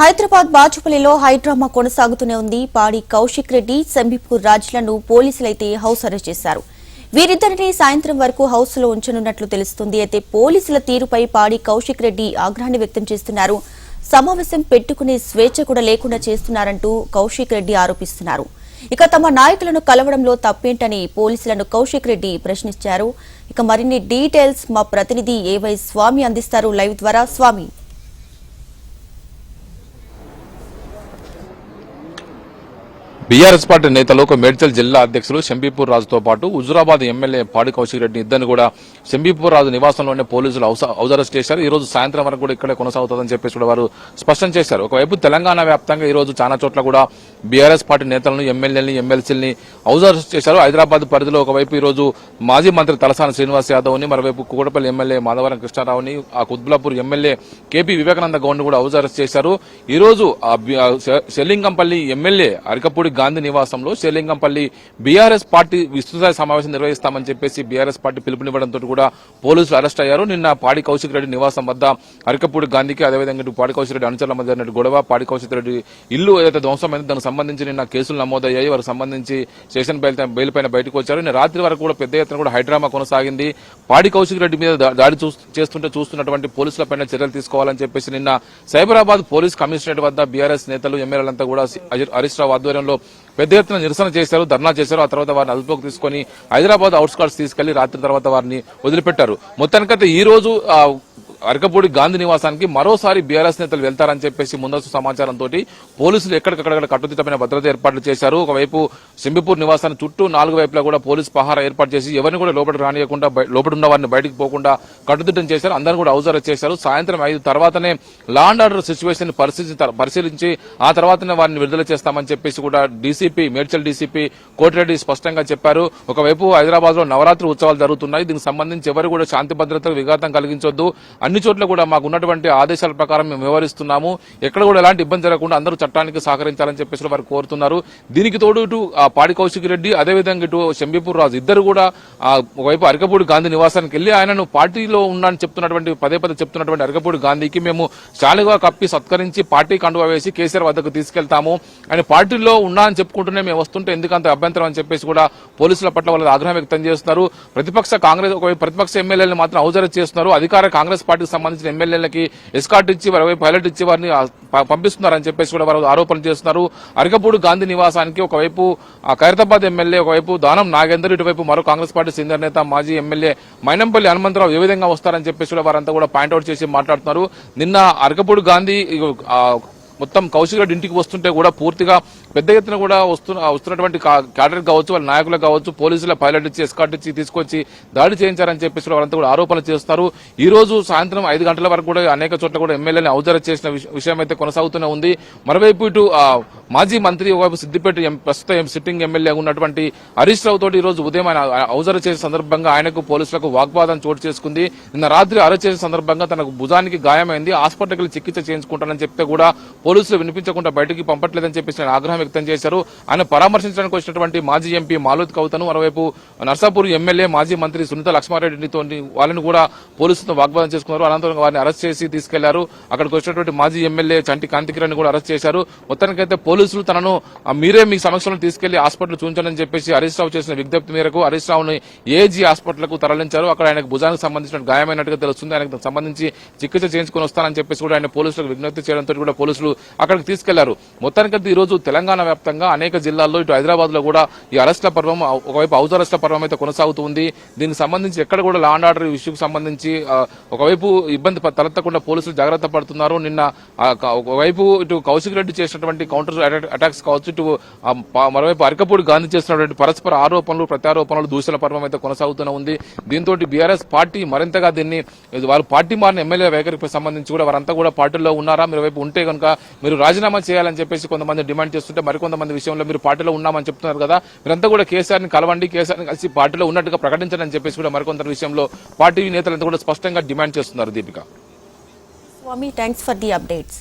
Hyderabad బాచుపల్లిలో high drama కొనసాగుతూనే ఉంది. పాడి కౌశిక్ రెడ్డి సంబీపూర్ రాజులను పోలీసులైతే హౌస్ అరెస్ట్ చేశారు. వీరిద్దరిని సాయంత్రం వరకు హౌస్లో ఉంచనున్నట్లు తెలుస్తుంది. అయితే పోలీసుల తీరుపై పాడి కౌశిక్ రెడ్డి ఆగ్రహాన్ని వ్యక్తం చేస్తున్నారు. సమావేశం పెట్టుకునే స్వేచ్ఛ కూడా లేకుండా చేస్తున్నారంటూ కౌశిక్ రెడ్డి ఆరోపిస్తున్నారు. ఇక తమ నాయకులను కలవడంలో తప్పేంటని పోలీసులను కౌశిక్ రెడ్డి ప్రశ్నించారు. ఇక మరిన్ని డీటెయిల్స్ మా ప్రతినిధి ఏవై స్వామి అందిస్తారు. లైవ్ ద్వారా స్వామి. బీఆర్ఎస్ పార్టీ నేతలు ఒక మేడ్చల్ జిల్లా అధ్యక్షులు శంబీపూర్ రాజుతో పాటు హుజురాబాద్ ఎమ్మెల్యే పాడి కౌశిక్ రెడ్డి ఇద్దరిని కూడా శంబీపూర్ రాజు నివాసంలోనే పోలీసులు హౌస్- అరెస్ట్ చేశారు. ఈ రోజు సాయంత్రం వరకు కూడా ఇక్కడే కొనసాగుతుందని చెప్పేసి కూడా వారు స్పష్టం చేశారు. ఒకవైపు తెలంగాణ వ్యాప్తంగా ఈ రోజు చాలా చోట్ల కూడా బీఆర్ఎస్ పార్టీ నేతలను ఎమ్మెల్యేలని ఎమ్మెల్సీని హౌస్ అరెస్ట్ చేశారు. హైదరాబాద్ పరిధిలో ఒకవైపు ఈ రోజు మాజీ మంత్రి తలసాని శ్రీనివాస్ యాదవ్ని మరోవైపు కూకటపల్లి ఎమ్మెల్యే మాధవరం కృష్ణారావుని ఆ కుద్బులాపూర్ ఎమ్మెల్యే కేపీ వివేకానంద గౌడ్ కూడా హౌస్ అరెస్ట్ చేశారు. ఈ రోజు సెల్లింగంపల్లి ఎమ్మెల్యే అరికపూడి గాంధీ నివాసంలో శ్రీలింగంపల్లి బీఆర్ఎస్ పార్టీ విస్తృత సమావేశం నిర్వహిస్తామని చెప్పేసి బీఆర్ఎస్ పార్టీ పిలుపునివ్వడంతో కూడా పోలీసులు అరెస్ట్ అయ్యారు. నిన్న పాడి కౌశిక్ రెడ్డి నివాసం వద్ద అరకపూడి గాంధీకి అదేవిధంగా ఇటు పాడి కౌశిక్ రెడ్డి అనుచరుల మధ్య గొడవ పాడి కౌశిక్ రెడ్డి ఇల్లు ఏదైతే ధ్వంసమైందో దానికి సంబంధించి నిన్న కేసులు నమోదయ్యాయి. వారికి సంబంధించి స్టేషన్ బయలు బెయిల్ పైన బయటకు వచ్చారు. నిన్న రాత్రి వరకు కూడా పెద్ద ఎత్తున కూడా హైడ్రామా కొనసాగింది. పాడి కౌశిక్ రెడ్డి మీద దాడి చేస్తుంటే చూస్తున్నటువంటి పోలీసుల పైన చర్యలు తీసుకోవాలని చెప్పేసి నిన్న సైబరాబాద్ పోలీస్ కమిషనరేట్ వద్ద బీఆర్ఎస్ నేతలు ఎమ్మెల్యేలంతా కూడా హరీష్ రావు ఆధ్వర్యంలో పెద్ద ఎత్తున నిరసన చేశారు ధర్నా చేశారు. ఆ తర్వాత వారిని అదుపులోకి తీసుకొని హైదరాబాద్ అవుట్స్కట్స్ తీసుకెళ్ళి రాత్రి తర్వాత వారిని వదిలిపెట్టారు. మొత్తానికైతే ఈ రోజు అరకపూడి గాంధీ నివాసానికి మరోసారి బీఆర్ఎస్ నేతలు వెళ్తారని చెప్పేసి ముందస్తు సమాచారంతో పోలీసులు ఎక్కడికక్కడ కట్టుదిట్టమైన భద్రత ఏర్పాట్లు చేశారు. ఒకవైపు సింబిపూర్ నివాసాన్ని చుట్టూ నాలుగు వైపులా కూడా పోలీస్ పహారా ఏర్పాటు చేసి ఎవరిని కూడా లోపలికి రానియకుండా లోపల ఉన్న వారిని బయటికి పోకుండా కట్టుదిట్టం చేశారు. అందరిని కూడా అవసరం చేశారు. సాయంత్రం ఐదు తర్వాతనే లా అండ్ ఆర్డర్ సిచ్యువేషన్ పరిశీలించి పరిశీలించి ఆ తర్వాతనే వారిని విడుదల చేస్తామని చెప్పేసి కూడా డీసీపీ మేడ్చల్ డీసీపీ కోటిరెడ్డి స్పష్టంగా చెప్పారు. ఒకవైపు హైదరాబాద్లో నవరాత్రి ఉత్సవాలు జరుగుతున్నాయి. దీనికి సంబంధించి ఎవరు కూడా శాంతి భద్రతకు విఘాతం కలిగించొద్దు. అన్ని చోట్ల కూడా మాకు ఉన్నటువంటి ఆదేశాల ప్రకారం మేము వ్యవహరిస్తున్నాము. ఎక్కడ కూడా ఎలాంటి ఇబ్బంది జరగకుండా అందరూ చట్టానికి సహకరించాలని చెప్పేసి వారు కోరుతున్నారు. దీనికి తోడు ఇటు పాడి కౌశిక్ రెడ్డి అదేవిధంగా ఇటు శంబీపూర్ రాజు ఇద్దరు కూడా ఒకవైపు అరకపూడి గాంధీ నివాసానికి వెళ్ళి ఆయనను పార్టీలో ఉన్నానని చెప్తున్నటువంటి పదే పదే చెప్తున్నటువంటి అరకపూడి గాంధీకి మేము శాలుగా కప్పి సత్కరించి పార్టీ కండువా వేసి కేసీఆర్ వద్దకు తీసుకెళ్తాము. ఆయన పార్టీలో ఉన్నా అని చెప్పుకుంటూనే మేము వస్తుంటే ఎందుకంత అభ్యంతరం అని చెప్పేసి కూడా పోలీసుల పట్ల వాళ్ళు ఆగ్రహం వ్యక్తం చేస్తున్నారు. ప్రతిపక్ష కాంగ్రెస్ ఒకవైపు ప్రతిపక్ష ఎమ్మెల్యేలను మాత్రం అవసరం చేస్తున్నారు. అధికార కాంగ్రెస్ పార్టీ పార్టీకి సంబంధించిన ఎమ్మెల్యేలకి ఎస్కాట్ ఇచ్చి వారి పైలట్ ఇచ్చి వారిని పంపిస్తున్నారని చెప్పేసి కూడా వారు ఆరోపణలు చేస్తున్నారు. అరకపూడి గాంధీ నివాసానికి ఒకవైపు ఖైరతాబాద్ ఎమ్మెల్యే ఒకవైపు దానం నాగేందర్ ఇటువైపు మరో కాంగ్రెస్ పార్టీ సీనియర్ నేత మాజీ ఎమ్మెల్యే మైనంపల్లి హనుమంతరావు ఏ విధంగా వస్తారని చెప్పేసి కూడా వారంతా కూడా పాయింట్అవుట్ చేసి మాట్లాడుతున్నారు. నిన్న అరకపూడి గాంధీ మొత్తం కౌశిక్ రెడ్డి ఇంటికి వస్తుంటే కూడా పూర్తిగా పెద్ద ఎత్తున కూడా వస్తున్న వస్తున్నటువంటి క్యాడర్ కావచ్చు వాళ్ళ నాయకులు కావచ్చు పోలీసుల పైలట్ ఇచ్చి ఎస్కాట్ ఇచ్చి తీసుకొచ్చి దాడి చేయించారని చెప్పేసి వాళ్ళంతా కూడా ఆరోపణలు చేస్తారు. ఈ రోజు సాయంత్రం ఐదు గంటల వరకు కూడా అనేక చోట్ల కూడా ఎమ్మెల్యేని ఔజర చేసిన విష- విషయం అయితే కొనసాగుతూనే ఉంది. మరోవైపు ఇటు మాజీ మంత్రి ఒకవైపు సిద్దిపేట ప్రస్తుత సిట్టింగ్ ఎమ్మెల్యే ఉన్నటువంటి హరీష్ రావు తోటి ఈ రోజు ఉదయం ఆయన ఔజర చేసే సందర్భంగా ఆయనకు పోలీసులకు వాగ్వాదం చోటు చేసుకుంది. నిన్న రాత్రి అరెస్ట్ చేసే సందర్భంగా తనకు భుజానికి గాయమైంది. హాస్పిటల్కి చికిత్స చేయించుకుంటానని చెప్తే కూడా పోలీసులు వినిపించకుండా బయటికి పంపట్లేదని చెప్పేసి ఆయన ఆగ్రహం వ్యక్తం చేశారు. ఆయన పరామర్శించడానికి వచ్చినటువంటి మాజీ ఎంపీ మాలోద్ కవితను మరోవైపు నర్సాపూర్ ఎమ్మెల్యే మాజీ మంత్రి సునీత లక్ష్మారెడ్డితో వాళ్ళని కూడా పోలీసులతో వాగ్వాదం చేసుకున్నారు. అనంతరం వారిని అరెస్ట్ చేసి తీసుకెళ్ళారు. అక్కడికి వచ్చినటువంటి మాజీ ఎమ్మెల్యే చంటి కాంతికిరణ్ కూడా అరెస్ట్ చేశారు. మొత్తానికైతే పోలీసులు తనను మీరే మీ సమక్షంలో తీసుకెళ్ళి హాస్పిటల్ చూంచాలని చెప్పేసి హరీష్ రావు చేసిన విజ్ఞప్తి మేరకు హరీష్ రావుని ఏజీ హాస్పిటల్కు తరలించారు. అక్కడ ఆయనకు భుజానికి సంబంధించిన గాయమైనట్టుగా తెలుస్తుంది. ఆయనకు సంబంధించి చికిత్స చేయించుకుని వస్తానని చెప్పేసి కూడా ఆయన పోలీసులకు విజ్ఞప్తి చేయడంతో కూడా పోలీసులు అక్కడికి తీసుకెళ్ళారు. మొత్తానికైతే ఈ రోజు తెలంగాణ వ్యాప్తంగా అనేక జిల్లాల్లో ఇటు హైదరాబాద్లో కూడా ఈ అరెస్ట్ల పర్వం ఒకవైపు హౌస్ అరెస్ట్ల పర్వం అయితే కొనసాగుతుంది దీనికి సంబంధించి ఎక్కడ కూడా లా అండ్ ఆర్డర్ ఇష్యూకి సంబంధించి ఒకవైపు ఇబ్బంది తలెత్తకుండా పోలీసులు జాగ్రత్త పడుతున్నారు. నిన్న ఒకవైపు ఇటు కౌశిక్ రెడ్డి చేసినటువంటి కౌంటర్ అటాక్- అటాక్స్ కావచ్చు ఇటు మరోవైపు అరకపూడి గాంధీ చేసినటువంటి పరస్పర ఆరోపణలు ప్రత్యారోపణలు దూషణ పర్వం అయితే కొనసాగుతూనే ఉంది. దీంతో బీఆర్ఎస్ పార్టీ మరింతగా దీన్ని వాళ్ళు వారు పార్టీ మారిన ఎమ్మెల్యే వైఖరికి సంబంధించి కూడా వారంతా కూడా పార్టీలో ఉన్నారా? మీరు వైపు ఉంటే కనుక మీరు రాజీనామా చేయాలని చెప్పేసి కొంతమంది డిమాండ్ చేస్తుంటే మరికొంతమంది విషయంలో మీరు పార్టీలో ఉన్నామని చెప్తున్నారు కదా. మీరంతా కూడా కేసీఆర్ని కలవండి కేసీఆర్ని కలిసి పార్టీలో ఉన్నట్టుగా ప్రకటించండి అని చెప్పేసి కూడా మరికొంత విషయంలో పార్టీ నేతలంతా కూడా స్పష్టంగా డిమాండ్ చేస్తున్నారు Deepika. Swamy thanks for the updates